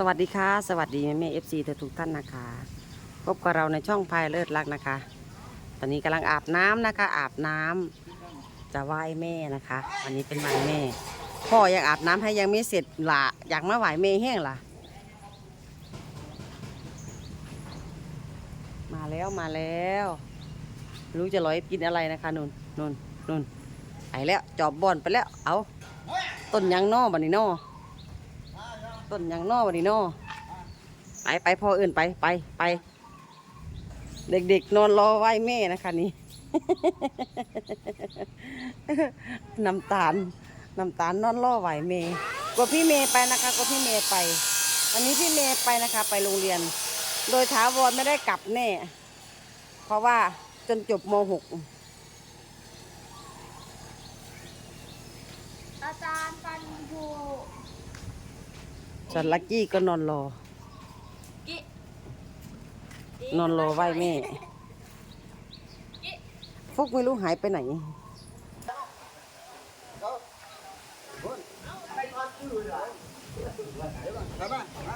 สวัสดีค่ะ สวัสดีแม่แม่เอฟซีทุกท่านนะคะ พบกับเราในช่องพายเลิศรักนะคะ ตอนนี้กำลังอาบน้ำนะคะ อาบน้ำจะไหว้แม่นะคะ วันนี้เป็นวันแม่ พ่อยังอาบน้ำให้ยังไม่เสร็จละอยากมาไหว้แม่แห้งล่ะมาแล้วมาแล้วรู้จะร้อยกินอะไรนะคะนุ่นนุ่นนุ่นไปแล้วจอบบอนไปแล้วเอาต้นยังนอบันนี้นอ ต้นหยังนอวันนี้นอไปไปพ่อเอื่นไปไปไป เด็กๆ นอนรอไหว้แม่นะคะนี่ น้ำตาลน้ำตาลนอนรอไหว้แม่กว่าพี่เมย์ไปนะคะกว่าพี่เมย์ไปวันนี้พี่เมย์ไปนะคะ ไปโรงเรียน โดยถาวรไม่ได้กลับแน่ เพราะว่าจนจบม .6 อาจารย์ปันผู ส่วนลักกี้ก็นอนรอกินอนรอไหว้แม่ ฟุกไม่รู้หายไปไหน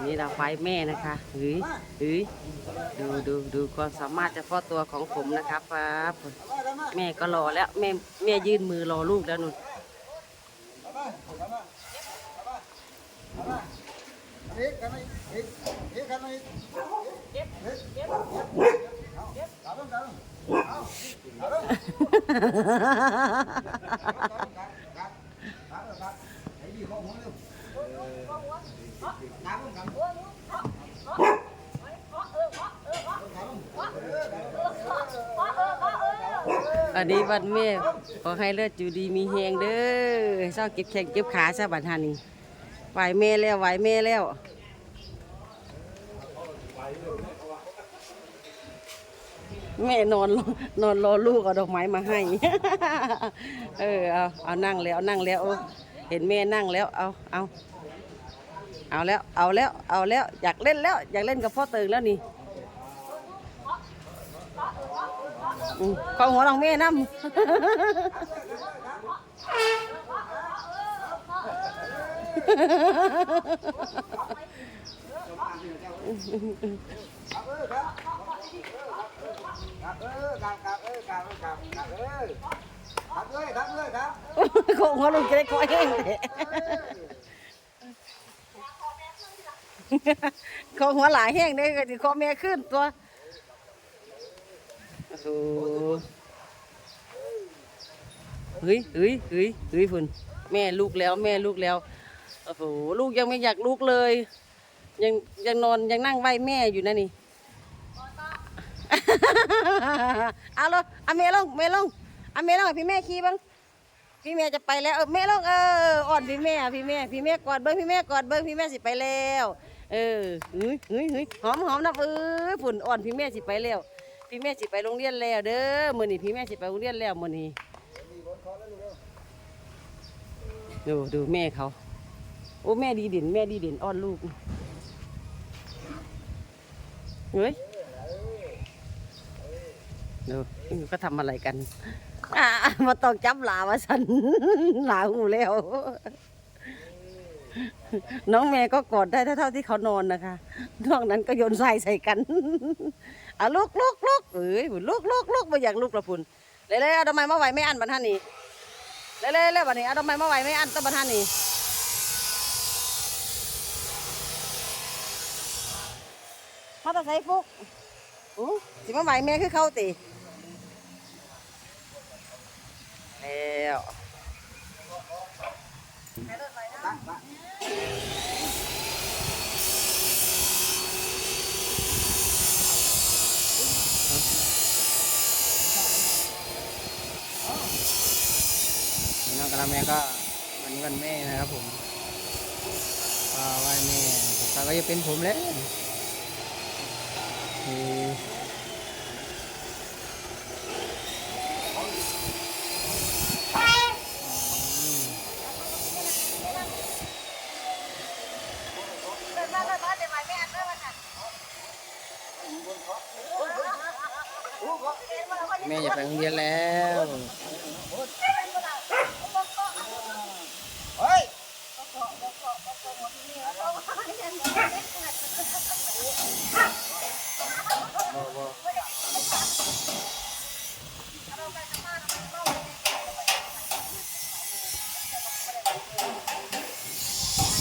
นี่เราไฟแม่นะคะเฮ้ยเฮ้ยดูดูดูความสามารถเฉพาะตัวของผมนะครับครับ แม่ก็รอแล้วแม่แม่ยื่นมือรอลูกแล้วนุ่น อันนี้วันแม่ขอให้เลือดอยู่ดีมีแหงเด้อเศร้าเก็บแข้งเก็บขาซะบัดฮานี่ ไหวแม่แล้วไหวแม่แล้วแม่นอนนอนรอลูกเอาดอกไม้มาให้ เออเอาเอานั่งแล้วนั่งแล้วเห็นแม่นั่งแล้วเอาเอาเอาแล้วเอาแล้วเอาแล้วอยากเล่นแล้ว อยากเล่นกับพ่อเติงแล้วนี่ขอหัวของแม่น้ำ ของหัวลุงจะได้คอยแห้งเถอะของหัวหลายแห้งได้ก็จะคอแม่ขึ้นตัวโอ้เฮ้ยเฮ้ยเฮ้ยเฮ้ยพุ่นแม่ลูกแล้วแม่ลูกแล้ว โอ้โหลูกยังไม่อยากลูกเลย ยังยังนอนยังนั่งไหวแม่อยู่นะนี่เอาเลยเอาเมลงเมลงเอาเมลงพี่แม่ขี่บ้างพี่แม่จะไปแล้วเออแม่ลงเอออ่อนพี่แม่พี่แม่พี่แม่กอดเบิ้งพี่แม่กอดเบิ้งพี่แม่สิไปแล้ว เออเฮ้ยเฮ้ยเฮ้ยหอมหอมนะเออฝุ่นอ่อนพี่แม่สิไปแล้ว พี่แม่สิไปโรงเรียนแล้ว เด้อมื้อนี้พี่แม่สิไปโรงเรียนแล้วมื้อนี้ดูดูแม่เขา โอ้แม่ดีเด่นแม่ดีเด่นอ้อนลูกเฮ้ยดูนี่ก็ทำอะไรกันอ่ามาต้องจับหลาว่าฉันหลาหูแล้ว น้องแม่ก็กอดได้เท่าๆที่เขานอนนะคะนอกนั้นก็โยนทรายใส่กันอะลุกลุกลุกเอ้ยลุกลุกลุกม่อย่ากลุกละพุนเลยเลยเอาทำไมมาไหวไม่อันบันท่านนี่เลยเลยเลยบันนี้เอาทำไมมาไหวไม่อันต้นบันท่านนี่ มาแตะไซฟุกอู้สิมาไหวแม่คือเข้าตีแล้วน้องกระแม่ก็วันนี้วันแม่นะครับผมก็ไหว้แม่ต่ก็จะเป็นผมแล้ว แม่อยากไปโรงเรียนแล้ว เ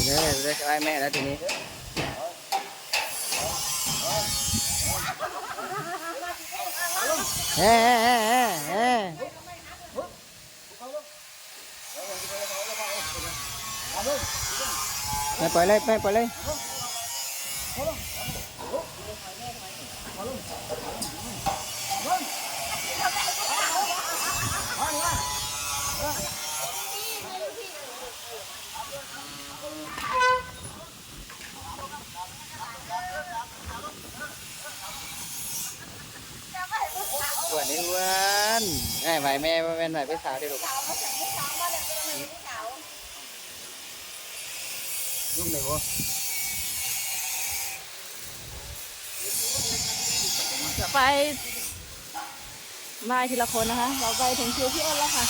เดี๋ยวเดี๋ยวจะไปแม่แล้วทีนี้เฮ้เฮ้เฮ้เฮ้ ไปปล่อยเลยไปปล่อยเลยอ้วนนี้วนไอ้ไหวแม่แมาเป็นไหวไปสาวดิลูก รุ่มไหนวะไปมาทีละคนนะคะ เราไปถึงคิวพี่อ้นแล้วค่ะ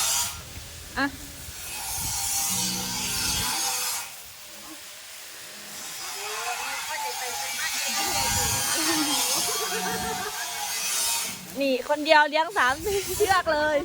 อะนี่คนเดียวเลี้ยงสามเชือกเลย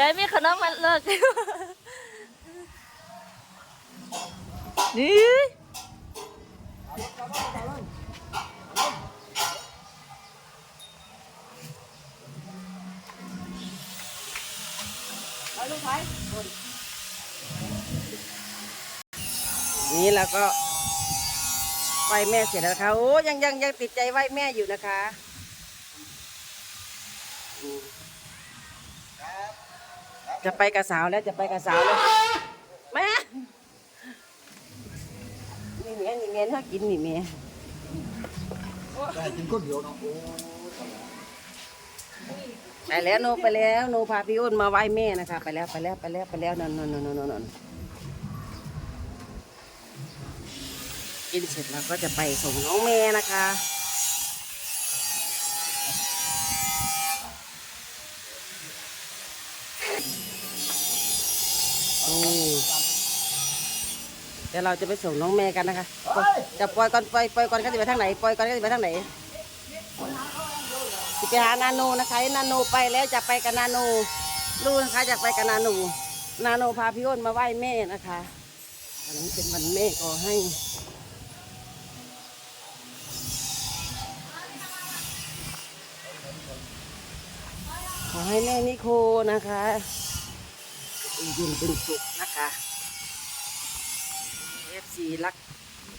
ยายมีขนมมันเลิกนี่นี่แล้วก็ไหวแม่เสร็จแล้วนะคะโอ้ยังยังยังติดใจไหวแม่อยู่นะคะ จะไปกับสาวแล้วจะไปกับสาวแล้วแม่นี่แม่นี่แม่ถ้ากินนี่แม่ได้กินคนเดียวเนาะไปแล้วโนไปแล้วโนพาพี่อ้นมาไหว้แม่นะคะ ไปแล้วไปแล้วไปแล้วไปแล้วนอนนอนนอนนอนนอนกินเสร็จแล้วก็จะไปส่งน้องแม่นะคะ โอ้เดี๋ยวเราจะไปส่งน้องแม่กันนะคะจะปล่อยก่อนปล่อยปล่อยก่อนก็จะไปทางไหนปล่อยก่อนก็จะไปทางไหนจะไปหานาโนนะคะนาโนไปแล้วจะไปกับนาโนดูนะคะจะไปกับนาโนนาโนพาพี่อ้นมาไหว้แม่นะคะวันนี้เป็นวันแม่ขอให้ขอให้แม่นิโคนะคะ อยู่เย็นเป็นสุขนะคะเอฟซีรัก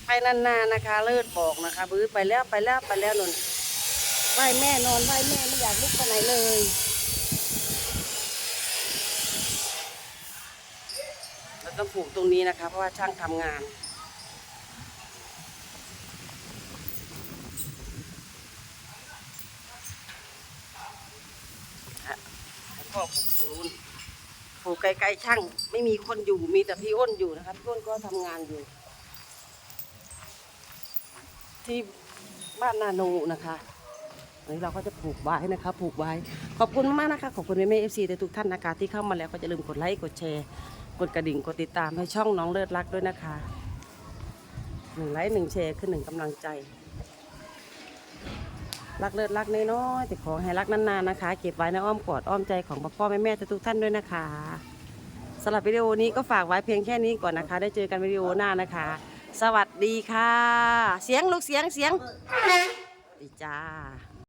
ไปนานๆนะคะ เลิศบอกนะคะบื้อไปแล้วไปแล้วไปแล้วนนไหว้แม่นอนไหว้แม่ไม่อยากลุกไปไหนเลยเราต้องผูกตรงนี้นะคะ เพราะว่าช่างทำงานให้พ่อผูกตรงนู้น ผูกไกลๆช่าง ไม่มีคนอยู่มีแต่พี่อ้นอยู่นะครับพี่อ้นก็ทำงานอยู่ ที่บ้านนาโนนะคะวันนี้เราก็จะผูกไว้นะคะผูกไว้ ขอบคุณมากนะคะ ขอบคุณแม่แม่เอฟซีทุกท่านนะคะที่เข้ามาแล้วก็อย่าลืมกดไลค์กดแชร์ กดกระดิ่งกดติดตามให้ช่องน้องเลิศรักด้วยนะคะหนึ่งไลค์หนึ่งแชร์คือหนึ่งกำลังใจ รักเลิศรักน้อยๆแต่ขอให้รักนานๆนะคะ เก็บไว้ในอ้อมกอดอ้อมใจของพ่อพ่อแม่แม่ทุกๆท่านด้วยนะคะสำหรับวิดีโอนี้ก็ฝากไว้เพียงแค่นี้ก่อนนะคะ ได้เจอกันวิดีโอหน้านะคะ สวัสดีค่ะ เสียงลูกเสียงเสียงสวัสดีจ้า